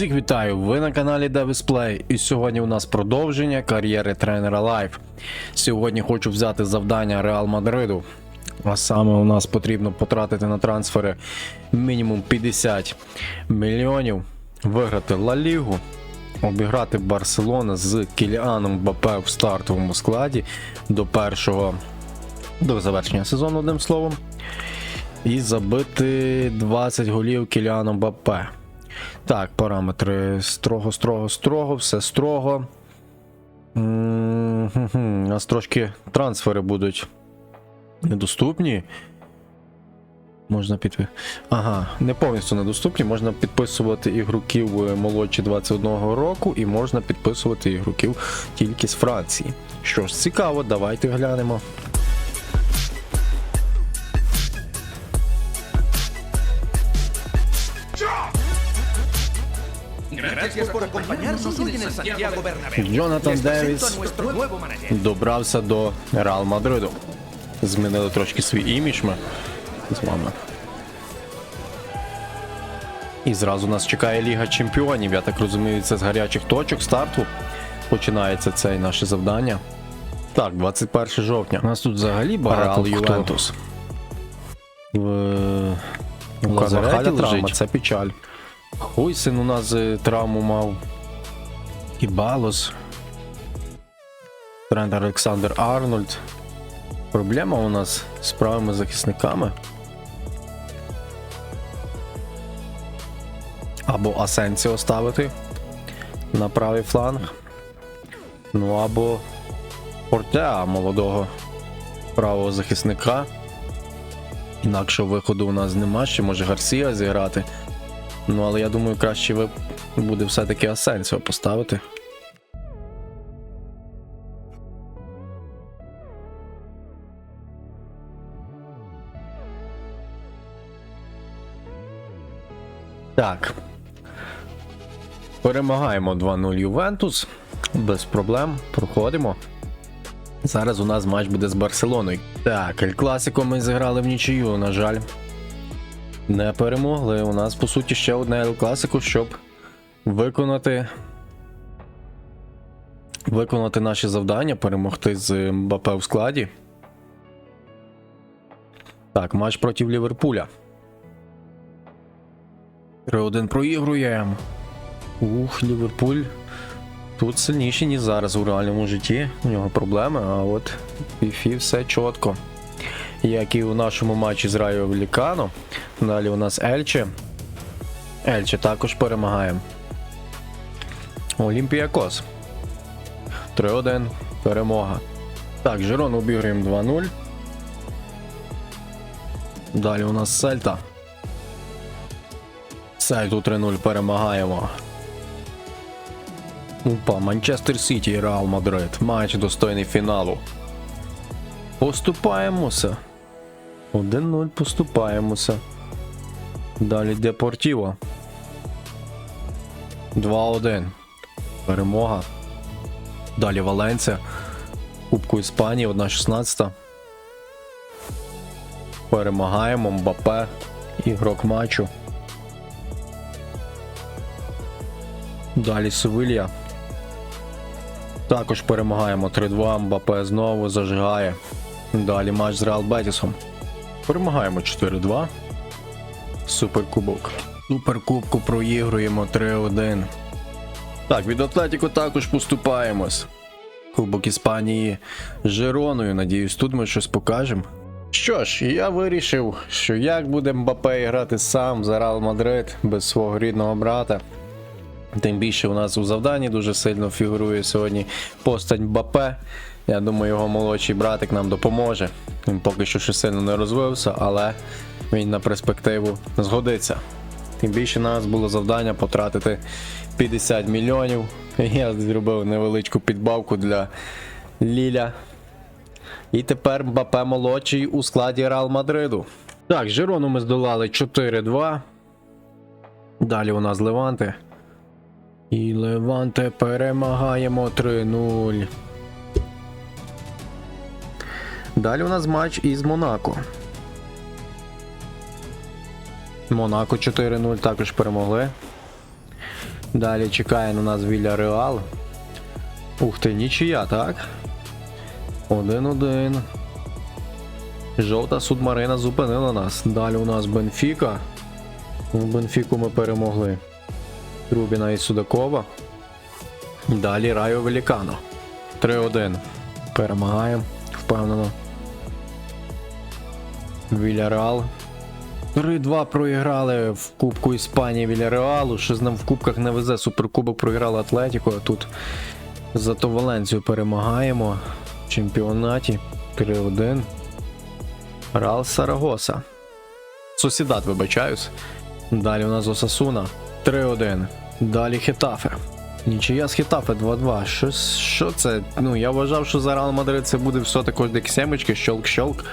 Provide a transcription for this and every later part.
Всіх вітаю! Ви на каналі Девісплей, і сьогодні у нас продовження кар'єри тренера Лайф. Сьогодні хочу взяти завдання Реал Мадриду. А саме у нас потрібно потратити на трансфери мінімум 50 мільйонів, виграти Ла Лігу, обіграти Барселона з Кіліаном Бапе в стартовому складі до першого до завершення сезону, одним словом. І забити 20 голів Кіліаном Бапе. Так, параметри строго, строго, строго, все строго. У нас трошки трансфери будуть недоступні. Можна під... Ага, не повністю недоступні. Можна підписувати ігроків е, молодші 21 року, і можна підписувати ігроків тільки з Франції. Що ж, цікаво, давайте глянемо. Gracias por acompañarnos hoy en el Santiago Bernabéu. Джонатан Девіс добрався до Реал Мадриду. Змінили трошки свій імідж ми з вами. І зразу нас чекає Ліга Чемпіонів. Я так розумію, це з гарячих точок старту починається це наше завдання. Так, 21 жовтня. У нас тут взагалі багато? Ювентус. В Лазареті Карвахаля травма, це печаль. Хойсен у нас е, травму мав. І Балос. Тренд Олександр Арнольд. Проблема у нас з правими захисниками. Або Асенсіо ставити на правий фланг. Ну або Портеа молодого правого захисника. Інакшого виходу у нас нема, ще може Гарсія зіграти. Ну, але я думаю, краще ви буде все-таки Асенсіо поставити. Так. Перемагаємо 2-0 Ювентус. Без проблем. Проходимо. Зараз у нас матч буде з Барселоною. Так, Ель Класико ми зіграли в нічию, на жаль. Не перемогли. У нас, по суті, ще одне Ель Класико, щоб виконати. Виконати наші завдання, перемогти з Мбапе в складі. Так, матч проти Ліверпуля. 3-1 проігруємо. Ух, Ліверпуль. Тут сильніші, ніж зараз у реальному житті. У нього проблеми, а от Фіфі все чітко. Як і у нашому матчі з Райо Велікано. Далі у нас Ельче. Ельче також перемагає. Олімпіакос. 3-1. Перемога. Так, Жирон обіграємо 2-0. Далі у нас Сельта. Сельту 3-0 перемагаємо. Опа, Манчестер Сіті і Реал Мадрид. Матч достойний фіналу. Поступаємося. 1-0 поступаємося. Далі Депортіво. 2-1. Перемога. Далі Валенція. Кубку Іспанії 1-16. Перемагаємо Мбапе. Ігрок матчу. Далі Севилья. Також перемагаємо 3-2. Мбапе знову зажигає. Далі матч з Реал Бетісом. Перемагаємо 4-2. Суперкубок. Суперкубку проігруємо 3-1. Так, від Атлетіко також поступаємось. Кубок Іспанії з Жироною. Надіюсь, тут ми щось покажемо. Що ж, я вирішив, що як буде Мбапе грати сам за Реал Мадрид без свого рідного брата. Тим більше у нас у завданні дуже сильно фігурує сьогодні постать Бапе. Я думаю, його молодший братик нам допоможе. Він поки що ще сильно не розвився, але він на перспективу згодиться. Тим більше на нас було завдання потратити 50 мільйонів. Я зробив невеличку підбавку для Ліля. І тепер Мбапе молодший у складі Реал Мадриду. Так, Жирону ми здолали 4-2. Далі у нас Леванти. І Леванте перемагаємо 3-0. Далі у нас матч із Монако. Монако 4-0 також перемогли. Далі чекає на нас Вілля Реал. Ух ти, нічия, так? 1-1. Жовта субмарина зупинила нас. Далі у нас Бенфіка. Ну, Бенфіку ми перемогли. Рубіна і Судакова. Далі Райо Велікано. 3-1. Перемагаємо. Впевнено. Вільяреал. 3-2 проіграли в Кубку Іспанії Вільяреалу. Щось нам в кубках не везе. Суперкубок проіграли Атлетіко, а тут зато Валенцію перемагаємо в чемпіонаті 3-1. Рал Сарагоса. Сосідат, вибачаюсь. Далі у нас Осасуна 3-1. Далі Хетафе. Нічия з Хетафе 2-2. Що, що це? Ну, я вважав, що за Реал Мадрид це буде все також як сімечки, щолк-щолк.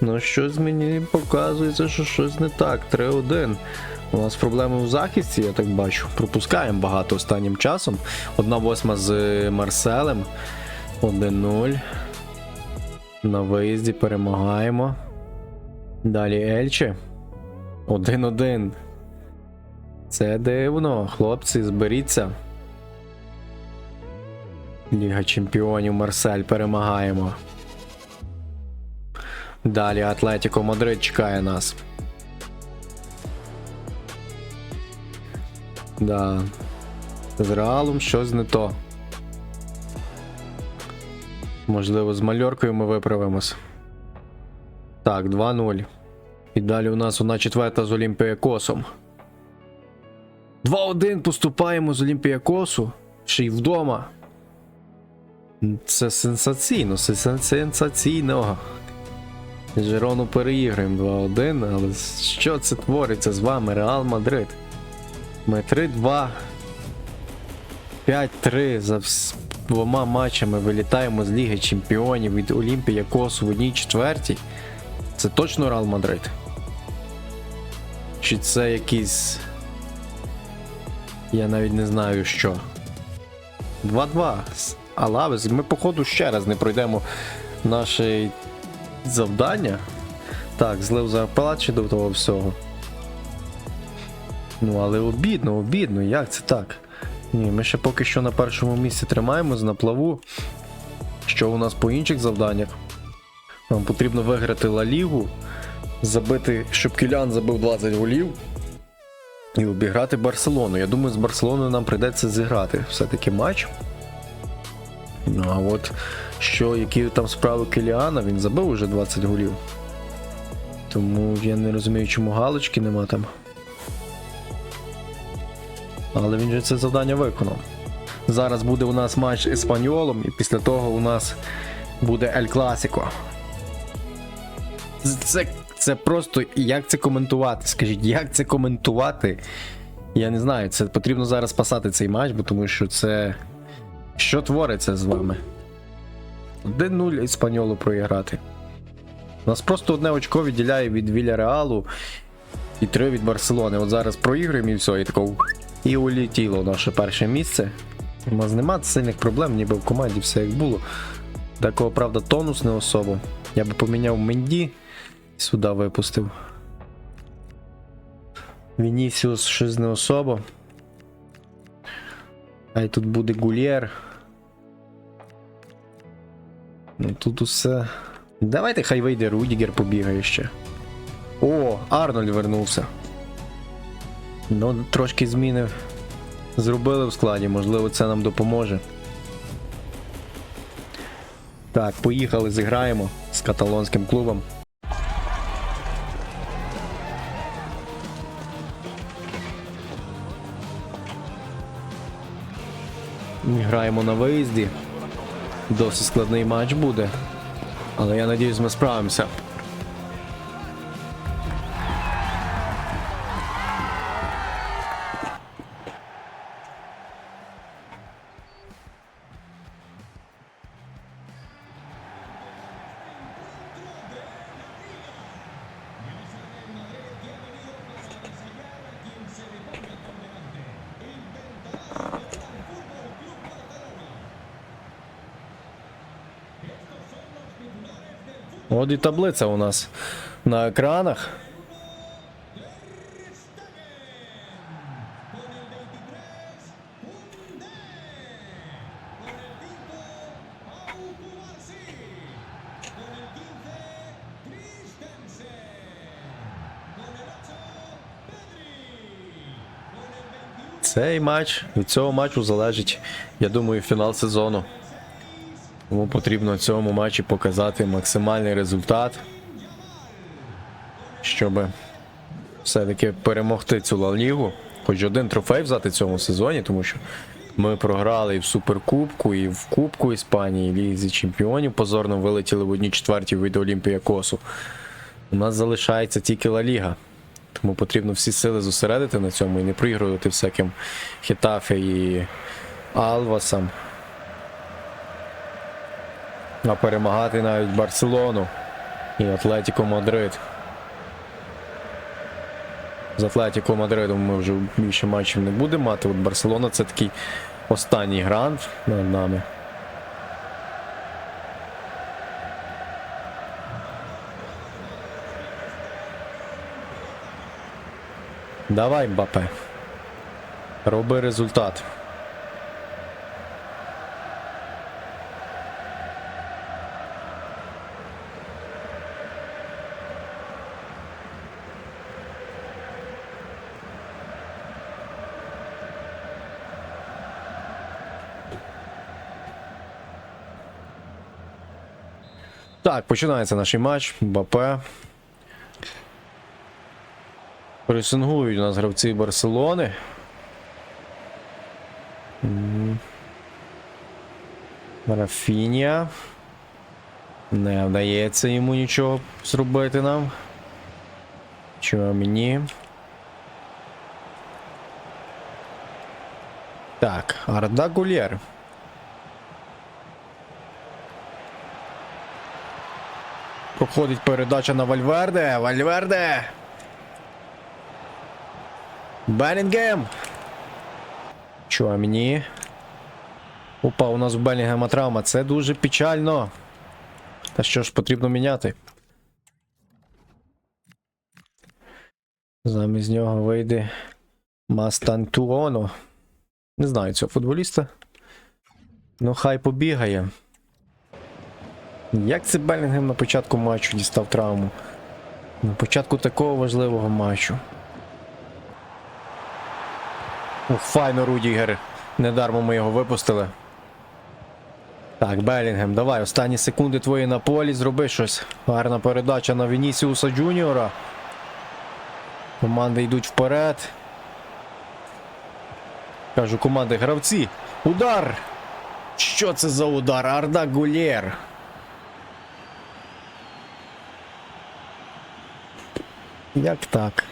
Ну щось мені показується, що щось не так. 3-1. У нас проблеми у захисті, я так бачу. Пропускаємо багато останнім часом. Одна восьма з е, Марселем. 1-0. На виїзді перемагаємо. Далі Ельче. 1-1. Це дивно. Хлопці, зберіться. Ліга Чемпіонів Марсель перемагаємо. Далі Атлетіко Мадрид чекає нас. Да. З Реалом щось не то. Можливо, з Мальоркою ми виправимось. Так, 2-0. І далі у нас одна четверта з Олімпіакосом. 2-1 поступаємо з Олімпіакосу. Ще й вдома. Це сенсаційно, це сен- сенсаційно. Жерону переіграємо 2-1, але що це твориться з вами, Реал Мадрид? Ми 3-2. 5-3 за двома матчами вилітаємо з Ліги Чемпіонів від Олімпія Косу в одній четвертій. Це точно Реал Мадрид? Чи це якийсь. Я навіть не знаю що. 2-2. Алавес, ми, походу, ще раз не пройдемо наше завдання. Так, злив за палач до того всього. Ну, але обідно, обідно, як це так? Ні, ми ще поки що на першому місці тримаємось на плаву. Що у нас по інших завданнях? Нам потрібно виграти Ла Лігу, забити, щоб Кілян забив 20 голів і обіграти Барселону. Я думаю, з Барселоною нам прийдеться зіграти все-таки матч. Ну а от що, які там справи Кіліана, він забив уже 20 голів. Тому я не розумію, чому галочки нема там. Але він же це завдання виконав. Зараз буде у нас матч з Еспаньолом, і після того у нас буде Ель Класіко. Це, це просто як це коментувати? Скажіть, як це коментувати? Я не знаю, це потрібно зараз спасати цей матч, бо тому що це. Що твориться з вами? 1-0 Іспаньолу проіграти. Нас просто одне очко відділяє від Віля Реалу і 3 від Барселони. От зараз проіграємо і все, і тако. І улетіло наше перше місце. У нас нема сильних проблем, ніби в команді все як було. Такого, правда, тонус не особо. Я би поміняв Менді сюди випустив. Вінісіус щось не особо. А й тут буде Гульєр. Ну тут усе. Давайте хай вийде Рудігер побігає ще. О, Арнольд вернувся. Ну, трошки зміни зробили в складі, можливо, це нам допоможе. Так, поїхали, зіграємо з каталонським клубом. Граємо на виїзді. Досить складний матч буде. Але я надіюсь, ми справимося. От і таблиця у нас на екранах. Цей матч від цього матчу залежить, я думаю, фінал сезону. Тому потрібно в цьому матчі показати максимальний результат, щоб все-таки перемогти цю Ла Лігу. Хоч один трофей взяти в цьому сезоні, тому що ми програли і в Суперкубку, і в Кубку Іспанії, і в Лізі Чемпіонів позорно вилетіли в одній четвертій від Олімпіякосу. У нас залишається тільки Ла Ліга. Тому потрібно всі сили зосередити на цьому і не проігрувати всяким Хетафе і Алвасам. А перемагати навіть Барселону і Атлетіко Мадрид. З Атлетіко Мадридом ми вже більше матчів не будемо мати. От Барселона це такий останній грант над нами. Давай, Мбапе. Роби результат. Так, починається наш матч. Мбапе. Пресингують у нас гравці Барселони. Рафінія. Не вдається йому нічого зробити нам. Чого мені? Так, Арда Гулєр. Проходить передача на Вальверде. Вальверде! Белінгем. Чуамні. Опа, у нас у Белінгема травма. Це дуже печально. Та що ж потрібно міняти? Замість нього вийде Мастантуоно. Не знаю цього футболіста. Ну, хай побігає. Як це Белінгем на початку матчу дістав травму? На початку такого важливого матчу. Ух, файно Рудігер. Недармо ми його випустили. Так, Белінгем, давай, останні секунди твої на полі, зроби щось. Гарна передача на Вінісіуса Джуніора. Команди йдуть вперед. Кажу, команди гравці. Удар! Що це за удар? Арда Гулєр. Як так?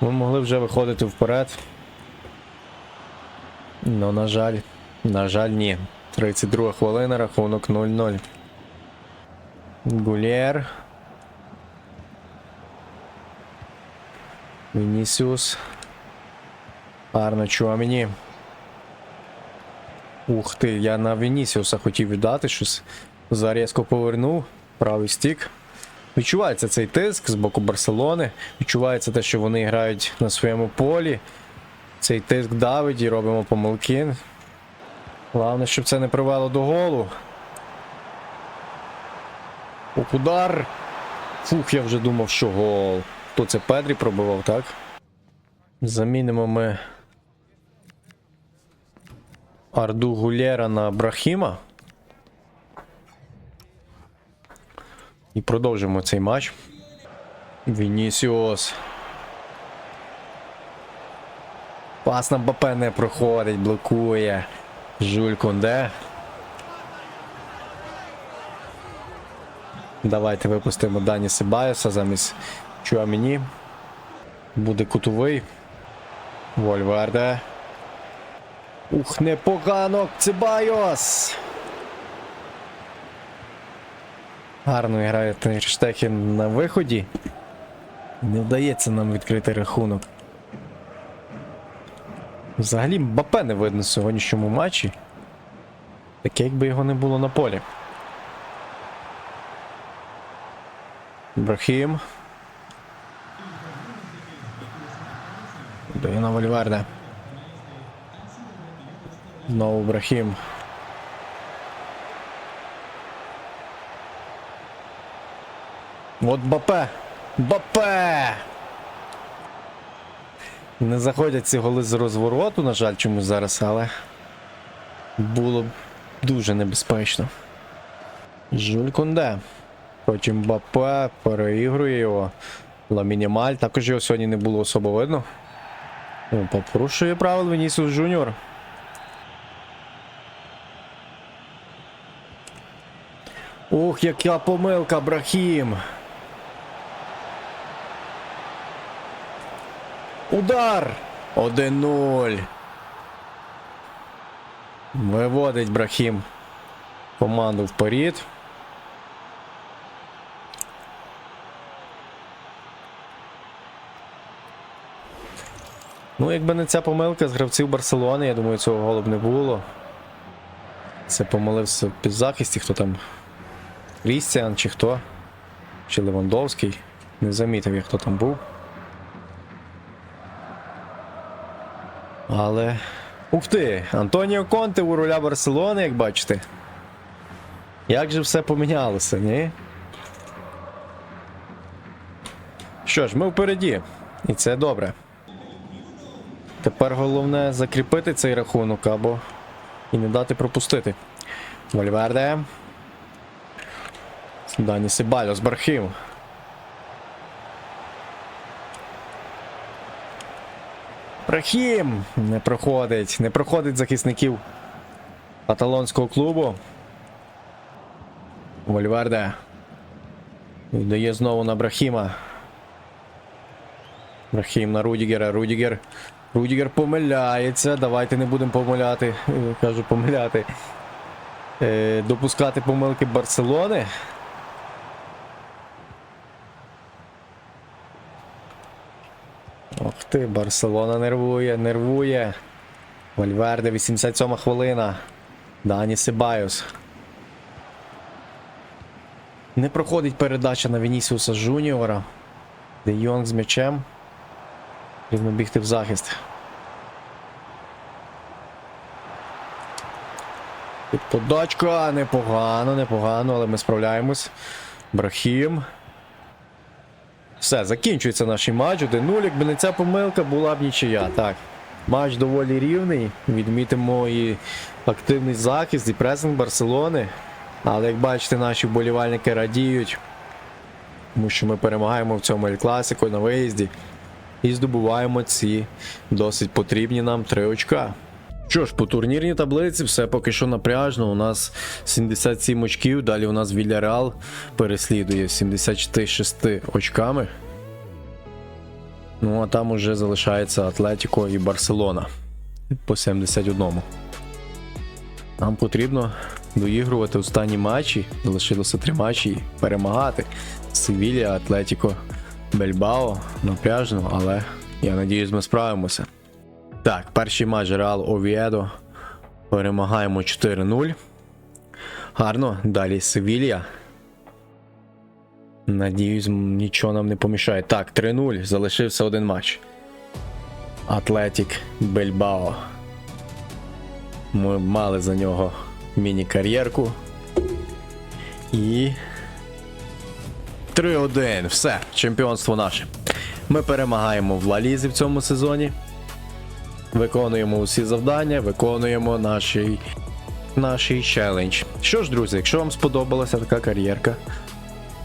Ми могли вже виходити вперед. Ну, на жаль, на жаль, ні. 32 хвилина, рахунок 0-0. Гулєр. Вінісіус. Гарно Чуамені. Ух ти, я на Вінісіуса хотів віддати щось. Зарізко повернув. Правий стік. Відчувається цей тиск з боку Барселони. Відчувається те, що вони грають на своєму полі. Цей тиск давить і робимо помилки. Головне, щоб це не привело до голу. Ох, удар. Фух, я вже думав, що гол. Хто це Педрі пробивав, так? Замінимо ми Арду Гулєра на Брахіма. І продовжимо цей матч. Вінісіос. Пас на БП не проходить, блокує. Жуль Конде. Давайте випустимо Дані Сибайоса замість Чуаміні. Буде кутовий. Вольверде. Ух, непогано. Цибайос. Гарно грає Штехін на виході. Не вдається нам відкрити рахунок. Взагалі Мбапе не видно в сьогоднішньому матчі. Таке якби його не було на полі. Брахім. Дає на Вальверде. Знову Брахім. От Бапе. Бапе! Не заходять ці голи з розвороту, на жаль, чомусь зараз, але було б дуже небезпечно. Жуль Кунде. Потім Бапе переігрує його. Ламінімаль. Також його сьогодні не було особо видно. О, правил Венісіус Джуніор. Ух, яка помилка, Брахім. Удар! 1-0. Виводить Брахім команду вперед. Ну, якби не ця помилка з гравців Барселони, я думаю, цього голу б не було. Це помилився в підзахисті, хто там. Крістіан чи хто? Чи Левандовський. Не замітив я, хто там був. Але. Ух ти! Антоніо Конте у руля Барселони, як бачите. Як же все помінялося, ні? Що ж, ми впереді. І це добре. Тепер головне закріпити цей рахунок або і не дати пропустити. Вальверде. Дані Сибальос, Бархим. Брахім! Не проходить, не проходить захисників каталонського клубу. Вольверде. Віддає знову на Брахіма. Брахім на Рудігера. Рудігер. Рудігер помиляється. Давайте не будемо помиляти. е, Кажу, помиляти. Е, допускати помилки Барселони. Ох ти, Барселона нервує, нервує. Вальверде, 87 хвилина. Дані Сибайос. Не проходить передача на Вінісіуса Жуніора. Де Йонг з м'ячем. Потрібно бігти в захист. Подачка, непогано, непогано, але ми справляємось. Брахім. Все, закінчується наш матч. 1-0. Якби не ця помилка, була б нічия. Так. Матч доволі рівний. Відмітимо і активний захист, і пресинг Барселони. Але як бачите, наші вболівальники радіють. Тому що ми перемагаємо в цьому Ель Класико на виїзді. І здобуваємо ці досить потрібні нам три очка. Що ж, по турнірній таблиці все поки що напряжно. У нас 77 очків, далі у нас Вільяреал переслідує 76 очками. Ну а там уже залишається Атлетіко і Барселона по 71. Нам потрібно доігрувати останні матчі. Залишилося три матчі і перемагати. Севілія, Атлетіко, Бельбао напряжно, але я надіюсь, ми справимося. Так, перший матч Реал Овіедо. Перемагаємо 4-0. Гарно. Далі Севілія. Надіюсь, нічого нам не помішає. Так, 3-0. Залишився один матч. Атлетік Бельбао. Ми мали за нього міні-кар'єрку. І. 3-1. Все, чемпіонство наше. Ми перемагаємо в Лалізі в цьому сезоні. Виконуємо усі завдання, виконуємо наші наш челендж. Що ж, друзі, якщо вам сподобалася така кар'єрка,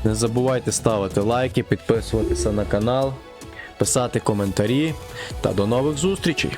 не забувайте ставити лайки, підписуватися на канал, писати коментарі та до нових зустрічей!